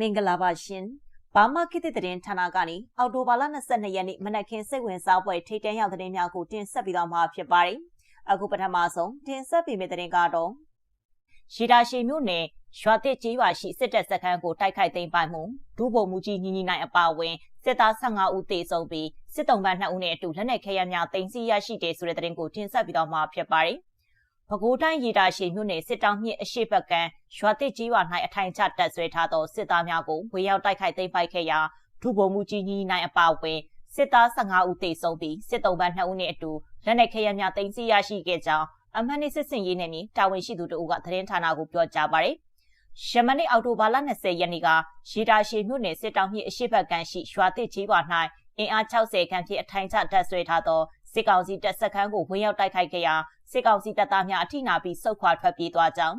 မင်္ဂလာပါရှင်ဘာမခေတ်သစ်သတင်းဌာနကနေအော်တိုဘာလ22ရက်နေ့မနက်ခင်းစိတ်ဝင်စားပွဲထိတ်တန့်ရောက်သတင်းများကိုတင်ဆက်ပြီးတော့မှာဖြစ်ပါတယ်အခုပထမဆုံးတင်ဆက်ပေးမယ့်သတင်းကတော့ရှီတာရှီမြို့နယ်ရွာတစ်ကြီးရွာရှိစစ်တပ်စခန်းကိုတိုက်ခိုက်သိမ်းပိုက်မှုဒုဗိုလ်မှူးကြီးညီညီနိုင်အပါအဝင်စစ်သား15ဦးသေဆုံးပြီးစစ်တုံးပန်း2ဦးနဲ့အတူလက်နက်ခဲယမ်းများတင်စီရရှိတယ်ဆိုတဲ့သတင်းကိုတင်ဆက်ပြီးတော့မှာဖြစ်ပါတယ် ပဲခူးတိုင်းရေတာရှိမြို့နယ်စစ်တောင်းမြစ်အရှိတ်ဘက်ကရွာတစ်ကြီးရွာ၌အထိုင်ချတပ်ဆွဲထားသောစစ်သားများကိုဝေရောက်တိုက်ခိုက်သိမ်းပိုက်ခဲ့ရာဒုဗိုလ်မှူးကြီးညီနိုင်အပါအဝင်စစ်သား15ဦးသေဆုံးပြီးစစ်တုံးပန်း2ဦးနဲ့အတူလက်နက်ခဲယမ်းများတင်စီရရှိခဲ့ကြောင်းအမှန်နှင့်စစ်စင်ရေးနယ်မြေတာဝန်ရှိသူတို့ကသတင်းဌာနကိုပြောကြားပါတယ်။ယမနေ့အောက်တိုဘာလ20ရက်နေ့ကရေတာရှည်မြို့နယ်စစ်တောင်းမြစ်အရှိတ်ဘက်ကန်ရှိရွာတစ်ကြီးရွာ၌အင်အား60ခန့်ဖြင့်အထိုင်ချတပ်ဆွဲထားသော စစ်ကောင်စီတပ်စခန်းကိုဝင်ရောက်တိုက်ခိုက်ခဲ့ရာစစ်ကောင်စီတပ်သားများအထိနာပြီးစုခွာထွက်ပြေးသွားကြောင်း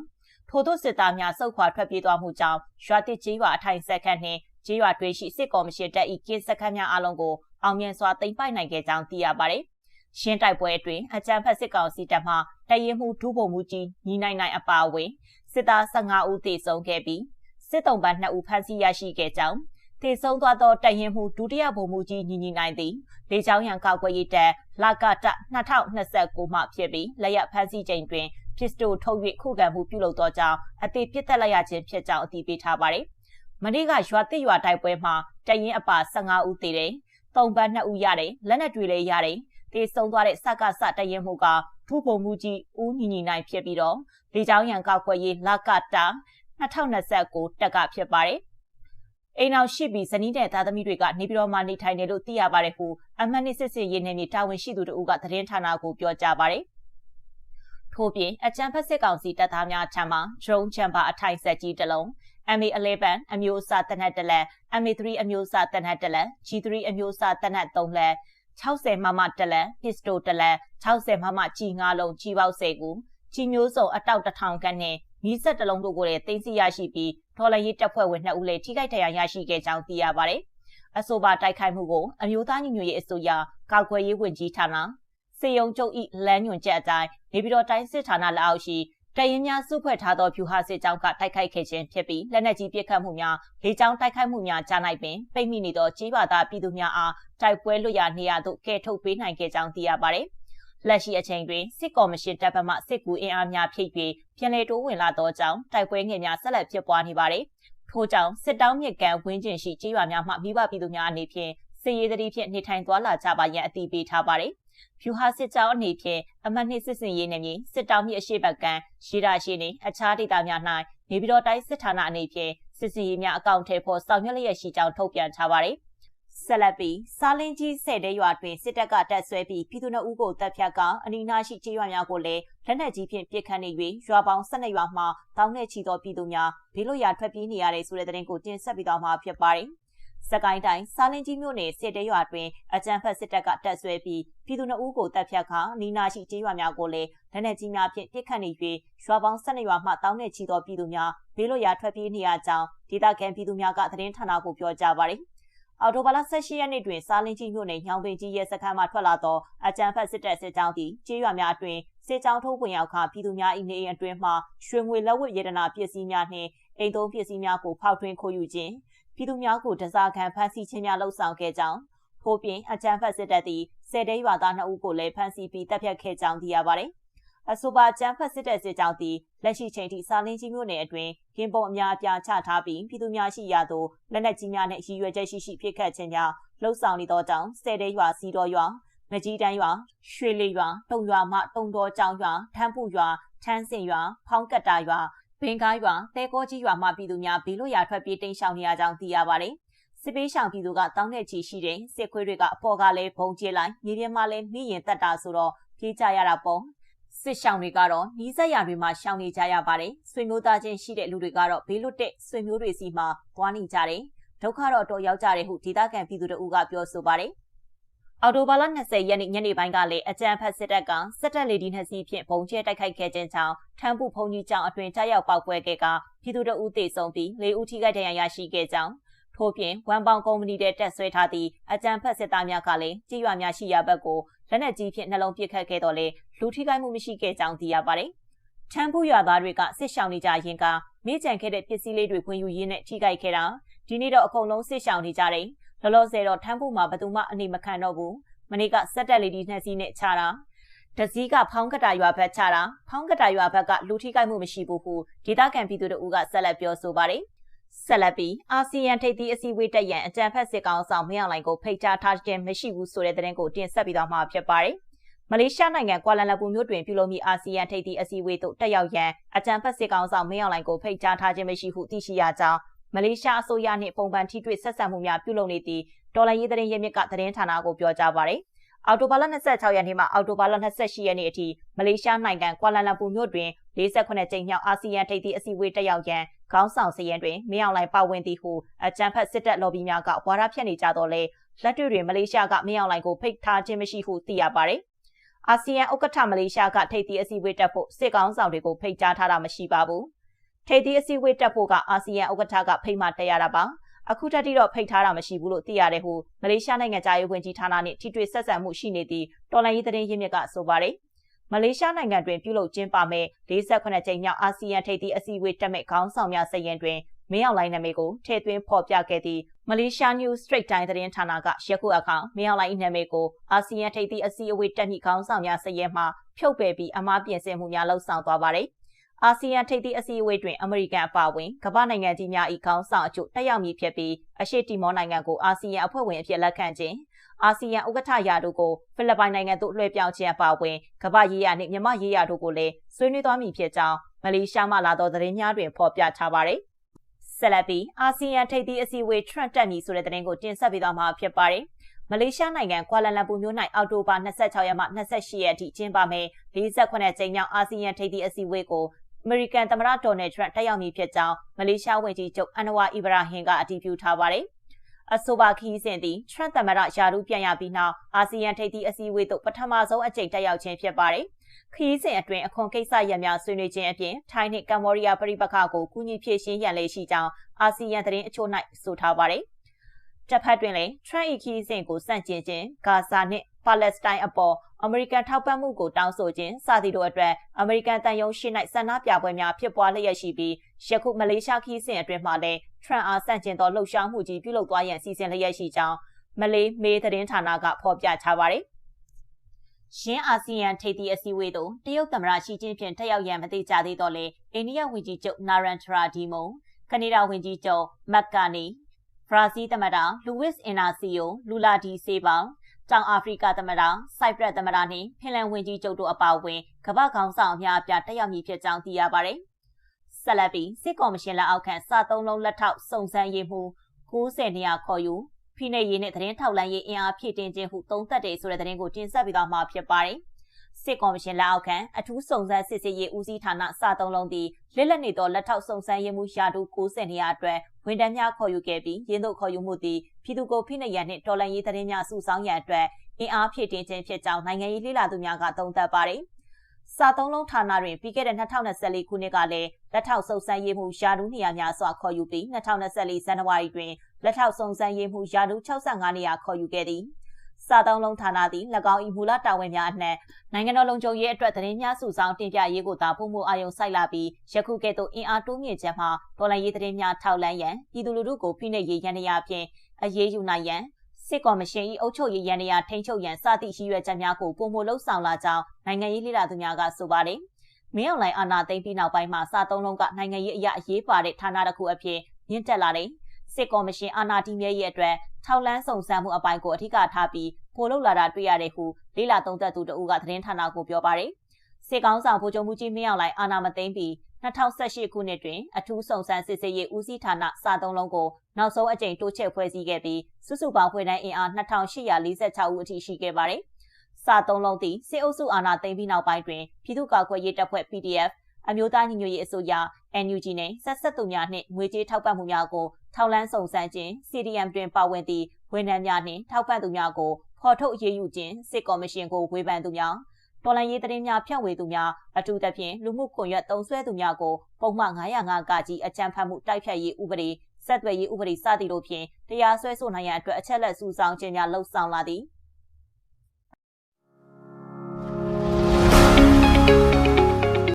ထို့သောစစ်သားများစုခွာထွက်ပြေးသွားမှုကြောင့်ရွာတစ်ကြီးရွာအထိုင်စခန်းနှင့်ကြီးရွာတွင်ရှိစစ်ကော်မရှင်တပ်၏ကင်းစခန်းများအလုံးကိုအောင်မြင်စွာသိမ်းပိုက်နိုင်ခဲ့ကြောင်းသိရပါတယ်။ရှင်းတိုက်ပွဲအတွင်းအကြမ်းဖက်စစ်ကောင်စီတပ်မှတရင်မှုဒုဗိုလ်မှူးကြီးညီနိုင်နိုင်အပါအဝင်စစ်သား15ဦးသေဆုံးခဲ့ပြီးစစ်တုံးပန်း2ဦးဖမ်းဆီးရရှိခဲ့ကြောင်း သေဆုံးသွားသောတရင်မှုဒုတိယဗိုလ်မှူးကြီးညီညီနိုင်သည်လေကြောင်းရန်ကောက်ွယ်ရေးတပ်လာကတ2029မှဖြစ်ပြီးလက်ရဖမ်းဆီးချိန်တွင်ပစ္စတိုထုတ်၍ခုခံမှုပြုလုပ်သောကြောင့်အသေးပြစ်တက်လိုက်ရခြင်းဖြစ်ကြောင်းအသိပေးထားပါတယ်။မနေ့ကရွာတစ်ရွာတိုက်ပွဲမှာတရင်အပါ15ဦးသေတယ်။သုံးပန်း2ဦးရတယ်။လက်နက်တွေလည်းရတယ်။သေဆုံးသွားတဲ့စကစတရင်မှုကထူးပုံမှုကြီးဦးညီညီနိုင်ဖြစ်ပြီးတော့လေကြောင်းရန်ကောက်ွယ်ရေးလာကတာ2029တက်ကဖြစ်ပါတယ်။ အိမ်အောင်ရှိပြီးဇနီးတဲ့သားသမီးတွေကနေပြည်တော်မှာနေထိုင်တယ်လို့သိရပါတယ်ဟုအမှန်နစ်စစ်စစ်ရေးနေနေတာဝန်ရှိသူတို့ကသတင်းဌာနကိုပြောကြားပါတယ်။ထို့ပြင်အကြံဖက်စစ်ကောင်စီတပ်သားများထံမှ drone chamber အထိုင်ဆက်ကြီးတစ်လုံး MA11 အမျိုးအစားတနက်တလက် MA3 အမျိုးအစားတနက်တလက် G3 အမျိုးအစားတနက်3လက်60မမတလက် pistol တလက်60မမကြီး9လုံးကြီးပေါက်10ခုကြီးမျိုးစုံအတောက်1000ခန့်နဲ့ မီးစက်တလုံးတို့ကိုလည်းတင်စီရရှိပြီးဒေါ်လာရေးတပ်ဖွဲ့ဝင်2ဦးလည်းထိခိုက်ဒဏ်ရာရရှိခဲ့ကြောင်းသိရပါတယ်။အဆိုပါတိုက်ခိုက်မှုကိုအမျိုးသားညီညွတ်ရေးအစိုးရကောက်ွယ်ရေးဝန်ကြီးဌာနစေယုံကျုပ်ဤလမ်းညွန်ချက်အတိုင်းနေပြည်တော်တိုင်းစစ်ဌာနလက်အောက်ရှိတရင်များစုဖွဲ့ထားသောဖြူဟာစစ်ကြောင်းကတိုက်ခိုက်ခဲ့ခြင်းဖြစ်ပြီးလက်နက်ကြီးပစ်ခတ်မှုများလေကြောင်းတိုက်ခိုက်မှုများကြားနိုင်ပင်ပိတ်မိနေသောကြီးပါသားပြည်သူများအားတိုက်ပွဲလွတ်ရနေရသို့ကဲထုတ်ပေးနိုင်ခဲ့ကြောင်းသိရပါတယ်။ လက်ရှိအချိန်တွင်စစ်ကော်မရှင်တပ်ဖက်မှစစ်ကူအင်အားများဖြည့်၍ပြန်လည်တိုးဝင်လာသောကြောင့်တိုက်ပွဲငယ်များဆက်လက်ဖြစ်ပွားနေပါသည်။ထို့ကြောင့်စစ်တောင်းမြစ်ကန်ဝင်းကျင်ရှိကြေးရွာများမှမိဘပြည်သူများအနေဖြင့်စစ်ရေးသတိဖြင့်နေထိုင်သွားလာကြပါရန်အသိပေးထားပါတယ်။ဖြူဟာစစ်ကြောင်းအနေဖြင့်အမှတ်နှစ်စစ်စင်ရေးနယ်မြေစစ်တောင်းမြစ်အရှိတ်ဘက်ကန်ရှိတာရှိနေအခြားဒေသများ၌နေပြည်တော်တိုင်းစစ်ဌာနအနေဖြင့်စစ်စင်ရေးများအကောင့်ထဲပေါ်ဆောင်ရွက်လျက်ရှိကြောင်းထုတ်ပြန်ထားပါတယ်။ ဆက်လက်ပြီးစားလင်းကြီးဆယ်တဲရွာတွင်စစ်တပ်ကတပ်ဆွဲပြီးပြည်သူ့နှုတ်ကိုတပ်ဖြတ်ကအနီးနားရှိကြေးရွာများကိုလည်းလက်နက်ကြီးဖြင့်ပစ်ခတ်နေ၍ရွာပေါင်း၁၂ရွာမှတောင်းနဲ့ချီသောပြည်သူများဘေးလွတ်ရာထွက်ပြေးနေရတဲ့ဆိုတဲ့သတင်းကိုတင်ဆက်ပြီးတော့မှာဖြစ်ပါတယ်။စကိုင်းတိုင်းစားလင်းကြီးမြို့နယ်စစ်တဲရွာတွင်အကြမ်းဖက်စစ်တပ်ကတပ်ဆွဲပြီးပြည်သူ့နှုတ်ကိုတပ်ဖြတ်ကနီးနားရှိကြေးရွာများကိုလည်းလက်နက်ကြီးများဖြင့်ပစ်ခတ်နေ၍ရွာပေါင်း၁၂ရွာမှတောင်းနဲ့ချီသောပြည်သူများဘေးလွတ်ရာထွက်ပြေးနေရကြောင်းဒေသခံပြည်သူများကသတင်းဌာနကိုပြောကြားပါတယ်။ အော်တိုဘာလ18ရက်နေ့တွင်စားလင်းကြီးမြို့နယ်ညောင်ပင်ကြီးရဲစခန်းမှထွက်လာသောအကြမ်းဖက်စစ်တပ်စစ်ကြောင်းသည်ကျေးရွာများအတွင်းစစ်ကြောင်းထိုးဝင်ရောက်ခပြည်သူများ၏နေအိမ်အတွင်းမှရွှေငွေလက်ဝတ်ရတနာပစ္စည်းများနှင့်အိမ်သုံးပစ္စည်းများကိုဖောက်ထွင်းခိုးယူခြင်းပြည်သူများကိုတစားခံဖမ်းဆီးခြင်းများလှုပ်ဆောင်ခဲ့ကြောင်းထို့ပြင်အကြမ်းဖက်စစ်တပ်သည်ဆယ်တဲရွာသား2ဦးကိုလည်းဖမ်းဆီးပြီးတပ်ဖြတ်ခဲ့ကြောင်းသိရပါတယ်။ အဆိုပါကျန်းဖက်စစ်တပ်စစ်ကြောင်းသည်လက်ရှိချိန်ထိစာလင်းကြီးမြို့နယ်အတွင်းကင်းပုံအများအပြားချထားပြီးပြည်သူများရှိရာသို့လက်နက်ကြီးများနဲ့ရည်ရွယ်ချက်ရှိရှိဖိခတ်ခြင်းကြောင့်လှုပ်ဆောင်နေသောကြောင့်ဆယ်တဲရွာစီတော်ရွာမကြီးတန်းရွာရွှေလီရွာတုံရွာမှတုံတော်ကျောင်းရွာထမ်းဖူရွာထန်းစင်ရွာဖောင်းကတ်တာရွာဘင်ကားရွာတဲကောကြီးရွာမှပြည်သူများဘေးလွတ်ရာထွက်ပြေးတိမ်းရှောင်နေရကြောင်းသိရပါတယ်စစ်ပေးရှောင်ပြည်သူကတောင်းတဲ့ချီရှိတဲ့စစ်ခွေးတွေကအပေါ်ကလည်းဘုံကျဲလိုက်မြေပြင်မှာလည်းမိရင်တက်တာဆိုတော့ပြေးကြရတာပေါ့ စစ်ရှောင်တွေကတော့နီးစပ်ရာတွေမှာရှောင်နေကြရပါတယ်။ဆွေမျိုးသားချင်းရှိတဲ့လူတွေကတော့ဘေးလွတ်တဲ့ဆွေမျိုးတွေစီမှာသွားနေကြတယ်။ဒုက္ခတော့တော့ရောက်ကြတယ်ဟုဒေသခံပြည်သူတို့ကပြောဆိုပါတယ်။အော်တိုဘာလ20ရက်နေ့ညနေပိုင်းကလည်းအကြံဖက်စစ်တပ်ကစစ်တပ်လေဒီနှစ်စီးဖြင့်ပုံကျဲတိုက်ခိုက်ခဲ့ခြင်းကြောင့်ထမ်းပုဖုန်ကြီးကျောင်းအတွင်ကြားရောက်ပောက်ကွဲခဲ့ကပြည်သူတို့ဦးသေဆုံးပြီး၄ဦးထိခိုက်ဒဏ်ရာရရှိခဲ့ကြောင်း ထို့ပြင်ဝမ်ပေါင်ကုမ္ပဏီတဲ့တက်ဆွဲထားသည့်အကြံဖက်စစ်သားများကလည်းကြေးရွာများရှိရာဘက်ကိုလက်နက်ကြီးဖြင့်နှလုံးပစ်ခတ်ခဲ့တော့လေလူထိခိုက်မှုမရှိခဲ့ကြောင်းသိရပါတယ်။ချမ်းဖူးရွာသားတွေကစစ်ရှောင်နေကြရင်ကမိကြံခဲ့တဲ့ပစ္စည်းလေးတွေဝင်ယူရင်းနဲ့ထိခိုက်ခဲ့တာဒီနေ့တော့အကုန်လုံးစစ်ရှောင်နေကြတယ်လောလောဆယ်တော့ထမ်းဖို့မှာဘယ်သူမှအနေမခံတော့ဘူးမနေ့ကစက်တက်လေးဒီနှစ်စီးနဲ့ချတာတစည်းကဖောင်းကတာရွာဘက်ချတာဖောင်းကတာရွာဘက်ကလူထိခိုက်မှုမရှိဘူးဟုဒေသခံပြည်သူတို့ကဆက်လက်ပြောဆိုပါတယ် ဆက်လက်ပြီးအာဆီယံထိပ်သီးအစည်းအဝေးတက်ရန်အကြံဖက်စစ်ကောင်ဆောင်မင်းအောင်လှိုင်ကိုဖိတ်ကြားထားခြင်းမရှိဘူးဆိုတဲ့သတင်းကိုတင်ဆက်ပြီးတော့မှာဖြစ်ပါတယ်။မလေးရှားနိုင်ငံကွာလာလမ်ပူမြို့တွင်ပြုလုပ်မိအာဆီယံထိပ်သီးအစည်းအဝေးသို့တက်ရောက်ရန်အကြံဖက်စစ်ကောင်ဆောင်မင်းအောင်လှိုင်ကိုဖိတ်ကြားထားခြင်းမရှိဟုသိရှိရကြောင်းမလေးရှားအစိုးရနှင့်ပုံပန်ထိတွေ့ဆက်ဆံမှုများပြုလုပ်နေသည့်ဒေါ်လာရေးသတင်းရမြစ်ကသတင်းဌာနကိုပြောကြားပါရယ်။အော်တိုဘာလ26ရက်နေ့မှအော်တိုဘာလ28ရက်နေ့အထိမလေးရှားနိုင်ငံကွာလာလမ်ပူမြို့တွင်48ကြိမ်မြောက်အာဆီယံထိပ်သီးအစည်းအဝေးတက်ရောက်ရန် ခေါင်းဆောင်စည်းရန်တွင်မင်းအောင်လှိုင်ပါဝင်သည်ဟုအကြံဖက်စစ်တပ်လော်ဘီများကဝါဒဖြန့်နေကြတော့လေလက်တွေ့တွင်မလေးရှားကမင်းအောင်လှိုင်ကိုဖိတ်ထားခြင်းမရှိဟုသိရပါတယ်။အာဆီယံဥက္ကဋ္ဌမလေးရှားကထိပ်သီးအစည်းအဝေးတက်ဖို့စစ်ကောင်ဆောင်တွေကိုဖိတ်ကြားထားတာမရှိပါဘူး။ထိပ်သီးအစည်းအဝေးတက်ဖို့ကအာဆီယံဥက္ကဋ္ဌကဖိတ်မှတက်ရတာပါ။အခုတက်တိတော့ဖိတ်ထားတာမရှိဘူးလို့သိရတယ်ဟုမလေးရှားနိုင်ငံသားရေးဝန်ကြီးဌာနနဲ့ထိတွေ့ဆက်ဆံမှုရှိနေသည့်တော်လိုင်းရေးသတင်းရင်းမြစ်ကဆိုပါတယ်။ မလေးရှားနိုင်ငံတွင်ပြုလုပ်ကျင်းပမဲ့48ကြိမ်မြောက်အာဆီယံထိပ်သီးအစည်းအဝေးတက်မဲ့ခေါင်းဆောင်များစရင်တွင်မင်းအောင်လိုင်းနာမည်ကိုထည့်သွင်းဖော်ပြခဲ့သည့်မလေးရှား News Straight Time သတင်းဌာနကယခုအခါမင်းအောင်လိုင်း၏နာမည်ကိုအာဆီယံထိပ်သီးအစည်းအဝေးတက်မိခေါင်းဆောင်များစရင်မှဖြုတ်ပယ်ပြီးအမှားပြင်ဆင်မှုများလှုပ်ဆောင်သွားပါတယ်။အာဆီယံထိပ်သီးအစည်းအဝေးတွင်အမေရိကန်အပါအဝင်ကမ္ဘာနိုင်ငံကြီးများ၏ခေါင်းဆောင်အချို့တက်ရောက်မည်ဖြစ်ပြီးအရှေ့တီမောနိုင်ငံကိုအာဆီယံအဖွဲ့ဝင်အဖြစ်လက်ခံခြင်း အာဆီယံဥက္ကဋ္ဌရာတို့ကိုဖိလစ်ပိုင်နိုင်ငံသို့လွှဲပြောင်းခြင်းအပါအဝင်ကမ္ဘာရေးရာနှင့်မြန်မာရေးရာတို့ကိုလည်းဆွေးနွေးသွားမည်ဖြစ်ကြောင်းမလေးရှားမှလာသောသတင်းများတွင်ဖော်ပြထားပါတယ်။ဆက်လက်ပြီးအာဆီယံထိပ်သီးအစည်းအဝေး Trump တက်မည်ဆိုတဲ့သတင်းကိုတင်ဆက်ပေးသွားမှာဖြစ်ပါတယ်။မလေးရှားနိုင်ငံကွာလာလမ်ပူမြို့၌အောက်တိုဘာ26ရက်မှ28ရက်အထိကျင်းပမယ်48ကြိမ်မြောက်အာဆီယံထိပ်သီးအစည်းအဝေးကိုအမေရိကန်သမ္မတဒေါ်နယ်ထရန့်တက်ရောက်မည်ဖြစ်ကြောင်းမလေးရှားဝန်ကြီးချုပ်အန်နဝါအီဗရာဟင်ကအတည်ပြုထားပါတယ်။ အဆိုပါခီးစဉ်သည်ထရန့်သမ္မတယာရူပြန်ရပြီးနောက်အာဆီယံထိပ်သီးအစည်းအဝေးသို့ပထမဆုံးအကြိမ်တက်ရောက်ခြင်းဖြစ်ပါတယ်။ခီးစဉ်အတွင်းအခွန်ကိစ္စရပ်များဆွေးနွေးခြင်းအပြင်ထိုင်းနှင့်ကမ္ဘောဒီးယားပြည်ပခါကိုကူညီဖြည့်ရှင်းရန်လေးရှိကြောင်းအာဆီယံသတင်းအချို့၌ဆိုထားပါတယ်။တစ်ဖက်တွင်လည်းထရန့်၏ခီးစဉ်ကိုစန့်ကျင်ခြင်းဂါဇာနှင့်ပါလက်စတိုင်းအပေါ် အမေရိကန်ထောက်ပံ့မှုကိုတောင်းဆိုခြင်းစသည်တို့အတွက်အမေရိကန်တန်ယုံရှိ၌ဆန္ဒပြပွဲများဖြစ်ပွားလျက်ရှိပြီးယခုမလေးရှားခီးစဉ်အတွင်းမှာလည်းထရန်အားဆန့်ကျင်သောလှုပ်ရှားမှုကြီးပြုလုပ်သွားရန်စီစဉ်လျက်ရှိကြောင်းမလေးမေးသတင်းဌာနကဖော်ပြထားပါတယ်။ရင်းအာဆီယံထိပ်သီးအစည်းအဝေးသို့တရုတ်သမ္မတရှီကျင်းဖျင်တက်ရောက်ရန်မသိကြသေးတော့လေအိန္ဒိယဝန်ကြီးချုပ်နာရန်ထရာဒီမုံကနေဒါဝန်ကြီးချုပ်မက်ကာနီဘရာဇီးသမ္မတလူဝစ်အင်နာစီယိုလူလာဒီဆေးပေါင် တောင်အာဖရိကသမ္မတစိုက်ပရက်သမ္မတနှင့်ဖင်လန်ဝန်ကြီးချုပ်တို့အပါအဝင်ကမ္ဘာခေါင်းဆောင်အများအပြားတက်ရောက်မည်ဖြစ်ကြောင်းသိရပါတယ်။ဆက်လက်ပြီးစစ်ကော်မရှင်လက်အောက်ခံစာသုံးလုံးလက်ထောက်စုံစမ်းရေးမှု90နေရာခေါ်ယူဖိနှိပ်ရေးနဲ့သတင်းထောက်လန်းရေးအင်အားဖြည့်တင်ခြင်းဟုသုံးသပ်တယ်ဆိုတဲ့သတင်းကိုတင်ဆက်ပြီးတော့မှာဖြစ်ပါတယ်။ စစ်ကော်မရှင်လက်အောက်ခံအထူးစုံစမ်းစစ်ဆေးရေးဦးစီးဌာနစာသုံးလုံးသည်လက်လက်နေသောလက်ထောက်စုံစမ်းရေးမှုရာထူး90နေရာအတွက်ဝန်ထမ်းများခေါ်ယူခဲ့ပြီးရင်းတို့ခေါ်ယူမှုသည်ပြည်သူကိုဖိနှိပ်ရန်နှင့်တော်လှန်ရေးသတင်းများစုဆောင်းရန်အတွက်အင်အားဖြည့်တင်ခြင်းဖြစ်ကြောင်းနိုင်ငံရေးလှိလာသူများကသုံးသပ်ပါတယ်။စာသုံးလုံးဌာနတွင်ပြီးခဲ့တဲ့2024ခုနှစ်ကလည်းလက်ထောက်စုံစမ်းရေးမှုယာဒူးနေရာများစွာခေါ်ယူပြီး2024ဇန်နဝါရီတွင်လက်ထောက်စုံစမ်းရေးမှုယာဒူး65နေရာခေါ်ယူခဲ့သည်။ စာသုံးလုံးဌာနသည်၎င်း၏မူလတာဝန်များအနှံနိုင်ငံတော်လုံခြုံရေးအတွက်သတင်းများစုဆောင်းတင်ပြရေးကိုသာပုံမှုအာရုံစိုက်လာပြီးယခုကဲ့သို့အင်အားတိုးမြင့်ချက်မှာတော်လှန်ရေးသတင်းများထောက်လန်းရန်ပြည်သူလူထုကိုဖိနှိပ်ရေးရန်ရာဖြင့်အရေးယူနိုင်ရန်စစ်ကော်မရှင်၏အုပ်ချုပ်ရေးရန်ရာထိန်းချုပ်ရန်စသည့်ရှိရွယ်ချက်များကိုပုံမလှုပ်ဆောင်လာကြောင်းနိုင်ငံရေးလှိလာသူများကဆိုပါတယ်။မင်းအောင်လှိုင်အာဏာသိမ်းပြီးနောက်ပိုင်းမှာစာသုံးလုံးကနိုင်ငံရေးအရာအရေးပါတဲ့ဌာနတစ်ခုအဖြစ်မြင့်တက်လာတယ်။ စစ်ကော်မရှင်အာဏာတည်မြဲရေးအတွက်ထောက်လန်းစုံစမ်းမှုအပိုင်းကိုအထူးထားပြီးပို့လုပ်လာတာတွေ့ရတယ်ဟုလေးလာသုံးသက်သူတအူးကသတင်းဌာနကိုပြောပါတယ်။စစ်ကောင်းဆောင်ဗိုလ်ချုပ်မှုကြီးမင်းအောင်လှိုင်အာဏာမသိမ်းပြီး2018ခုနှစ်တွင်အထူးစုံစမ်းစစ်ဆေးရေးဦးစီးဌာနစာသုံးလုံးကိုနောက်ဆုံးအကြိမ်တိုးချဲ့ဖွဲ့စည်းခဲ့ပြီးစုစုပေါင်းဖွဲ့တိုင်းအင်အား2846ဦးအထိရှိခဲ့ပါတယ်။စာသုံးလုံးသည်စစ်အုပ်စုအာဏာသိမ်းပြီးနောက်ပိုင်းတွင်ပြည်သူ့ကာကွယ်ရေးတပ်ဖွဲ့ PDF အမျိုးသားညီညွတ်ရေးအစိုးရ NUG နှင့်ဆက်ဆက်သူများနှင့်ငွေကြေးထောက်ပံ့မှုများကို ထောက်လန်းစုံစမ်းခြင်း CDM တွင်ပါဝင်သည့်ဝန်ထမ်းများနှင့်ထောက်ပံ့သူများကိုဖော်ထုတ်အရေးယူခြင်းစစ်ကော်မရှင်ကိုဝေဖန်သူများတော်လှန်ရေးသတင်းများဖြန့်ဝေသူများအထူးသဖြင့်လူမှုကွန်ရက်တုံးဆွဲသူများကိုပုံမှန်905ကကြီးအကြံဖတ်မှုတိုက်ဖြတ်ရေးဥပဒေဆက်သွယ်ရေးဥပဒေစသည်တို့ဖြင့်တရားစွဲဆိုနိုင်ရန်အတွက်အချက်လက်စုဆောင်းခြင်းများလှုံ့ဆော်လာသည်။